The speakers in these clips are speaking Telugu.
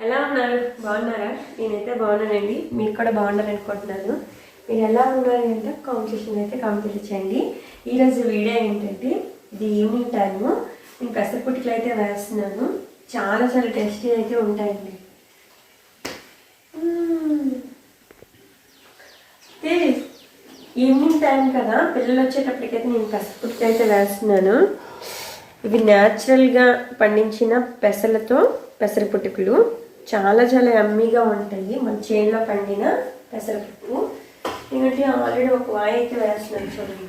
ఎలా ఉన్నారు? బాగున్నారా? నేనైతే బాగున్నానండి. మీరు కూడా బాగున్నారు అనుకుంటున్నాను మీరు ఎలా ఉన్నారు అంటే కాంపిటీషన్ అయితే కాంపిటీషన్ చేయండి ఈరోజు వీడియో ఏంటంటే ఇది ఈవినింగ్ టైము. నేను పెసరపుట్టుకులు అయితే వేస్తున్నాను. చాలా చాలా టేస్టీ అయితే ఉంటాయండి. ఈవినింగ్ టైం కదా. పిల్లలు వచ్చేటప్పటికైతే నేను పెసరపుట్టుకు అయితే వేస్తున్నాను. ఇవి న్యాచురల్గా పండించిన పెసలతో పెసరపుట్టుకులు చాలా చాలా యమ్మీగా ఉంటాయి. మన చేనులో పండిన పెసరపుట్టు ఎందుకంటే ఆల్రెడీ ఒక వాయి అయితే వేస్తున్నాను చూడండి.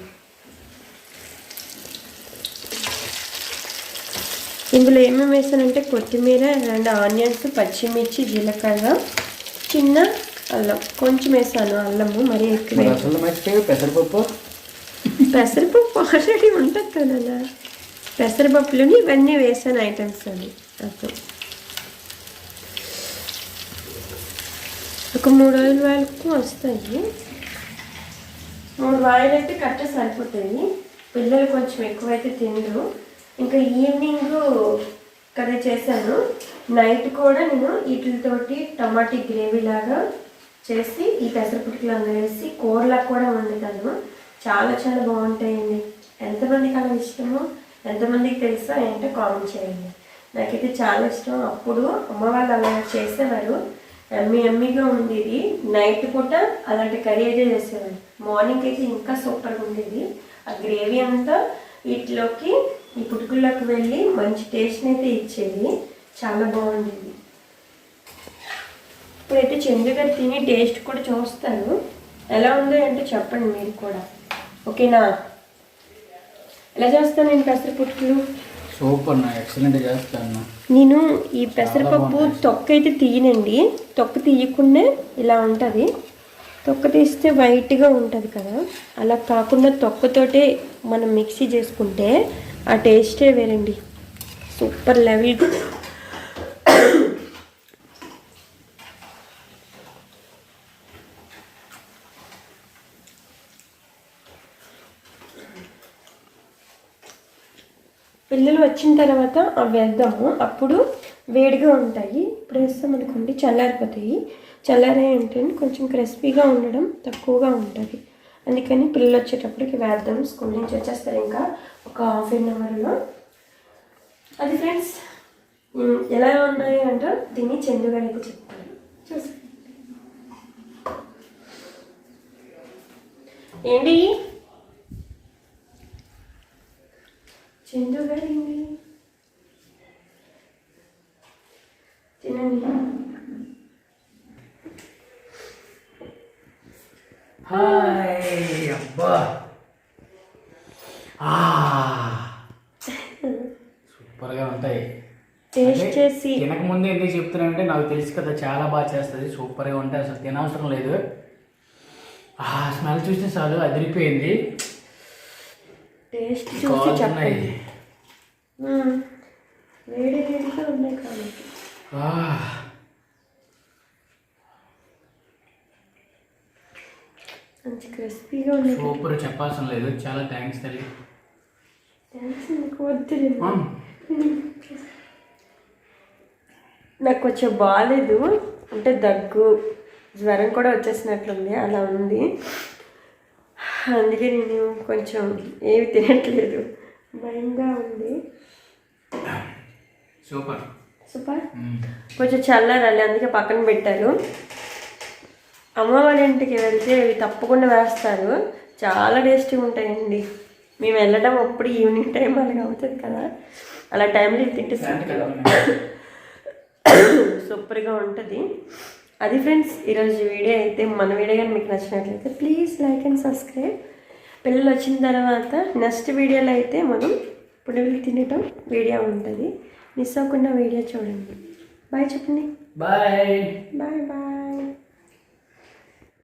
ఇందులో ఏమేమి వేసానంటే కొత్తిమీర రెండు ఆనియన్స్ పచ్చిమిర్చి జీలకర్ర చిన్న అల్లం. కొంచెం వేసాను అల్లము మరీ ఎక్కువ పెసరపప్పు? పెసరపప్పు ఆల్రెడీ ఉంటుంది కదా పెసరపప్పులోని ఇవన్నీ వేసాను ఐటమ్స్ అవి అర్థం ఒక మూడు రోజుల వరకు వస్తాయి. మూడు వాయిలు అయితే కరెక్ట్ సరిపోతాయి. పిల్లలు కొంచెం ఎక్కువైతే తినరు. ఇంకా ఈవినింగ్ కర్రీ చేశాను. నైట్ కూడా నేను వీటితోటి టమాటీ గ్రేవీ లాగా చేసి ఈ పెసరపుట్టుకులు అందులో వేసి కూరలాగా కూడా వండుతాను. చాలా చాలా బాగుంటాయండి. ఎంతమందికి అలా ఇష్టమో ఎంతమందికి తెలుసో? ఏంటో కామెంట్ చేయండి. నాకైతే చాలా ఇష్టం. అప్పుడు అమ్మ వాళ్ళు అలా చేసేవారు. ఎమ్మి ఎమ్మిగా ఉండేది. నైట్ పూట అలాంటి కర్రీ అయితే చేసేవారు. మార్నింగ్ అయితే ఇంకా సూపర్గా ఉండేది. ఆ గ్రేవీ అంతా వీటిలోకి ఈ పుట్టుకుల్లోకి వెళ్ళి మంచి టేస్ట్ని అయితే ఇచ్చేది. చాలా బాగుండేది. ఇప్పుడైతే చంద్రగారు తిని టేస్ట్ కూడా చూస్తాను ఎలా ఉందో అంటే చెప్పండి మీరు కూడా. ఓకేనా? ఎలా చేస్తాను నేను పెసర పుట్టుకులు సూపర్ నా ఎక్సలెంట్ చేస్తాను నేను ఈ పెసరపప్పు తొక్క అయితే తీయనండి. తొక్క తీయకుండా ఇలా ఉంటుంది. తొక్క తీస్తే వైట్గా ఉంటుంది కదా. అలా కాకుండా తొక్కతోటే మనం మిక్సీ చేసుకుంటే ఆ టేస్టే వేరండి. సూపర్ లెవెల్ పిల్లలు వచ్చిన తర్వాత అవి వేద్దాము అప్పుడు వేడిగా ఉంటాయి. ఇప్పుడు వేస్తాం అనుకోండి చల్లారిపోతాయి. చల్లారే అంటే కొంచెం క్రిస్పీగా ఉండడం తక్కువగా ఉంటుంది. అందుకని పిల్లలు వచ్చేటప్పటికి వేద్దాం స్కూల్ నుంచి వచ్చేస్తారు ఇంకా ఒక హాఫ్ అన్ అవర్లో. అది ఫ్రెండ్స్ ఎలా ఉన్నాయి అంటే దీన్ని చందుగా అయితే చెప్తాను చూసి ఏంటి? చందు గారు ఏంటి తినండి హాయ్ అబ్బా. సూపర్గా ఉంటాయి. టేస్ట్ చేసి. తినక ముందే ఎందుకు చెప్తున్నానంటే నాకు తెలుసు కదా చాలా బాగా చేస్తుంది సూపర్గా ఉంటాయి అసలు తినవసరం లేదు. ఆ స్మెల్ చూస్తే చాలు అదిరిపోయింది. టేస్ట్ చూసి. చెప్పండి. వేడి వేడిగా ఉన్నాయి కాబట్టి. మంచి క్రిస్పీగా ఉన్నాయి సూపర్ చెప్పాల్సిన లేదు. చాలా థ్యాంక్స్ తల్లి. థ్యాంక్స్ మీకు వద్దు ఆ, నాకు కొంచెం బాగాలేదు అంటే దగ్గు జ్వరం కూడా వచ్చేసినట్లుంది. అలా ఉంది. అందుకే నేను కొంచెం ఏమి తినట్లేదు. భయంగా ఉంది. సూపర్. సూపర్. కొంచెం చల్లారాలి అందుకే పక్కన పెట్టారు అమ్మ వాళ్ళ ఇంటికి వెళ్తే అవి తప్పకుండా వేస్తారు. చాలా టేస్టీగా ఉంటాయండి. మేము వెళ్ళడం అప్పుడు ఈవినింగ్ టైం అలాగ అవుతుంది కదా. అలా టైంలో ఇవి తింటే. సూపర్గా ఉంటుంది. అది ఫ్రెండ్స్ ఈరోజు వీడియో అయితే మన వీడియో కానీ మీకు నచ్చినట్లయితే ప్లీజ్ లైక్ అండ్ సబ్స్క్రైబ్. పిల్లలు వచ్చిన తర్వాత నెక్స్ట్ వీడియోలో అయితే మనం పునుగులు తినటం వీడియో ఉంటుంది. మిస్ అవ్వకుండా వీడియో చూడండి. బాయ్ చెప్పండి. బాయ్. Bye bye.